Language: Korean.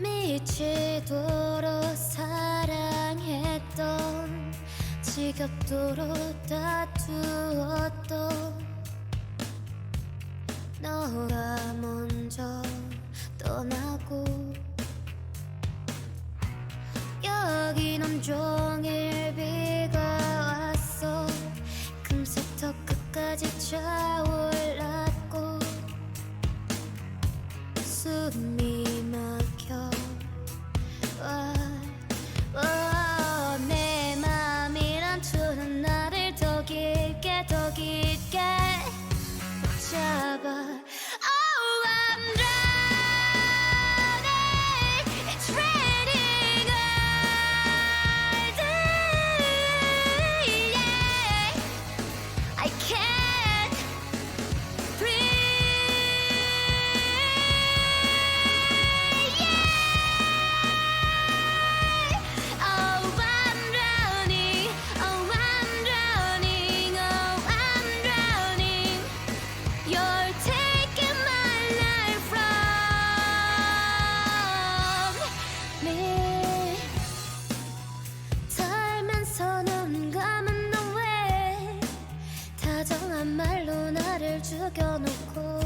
미치도록 사랑했던 지겹도록 다투었던 너가 먼저 떠나고 여긴 온종일 비가 왔어. 금세 턱 끝까지 차올랐고 숨이 죽여놓고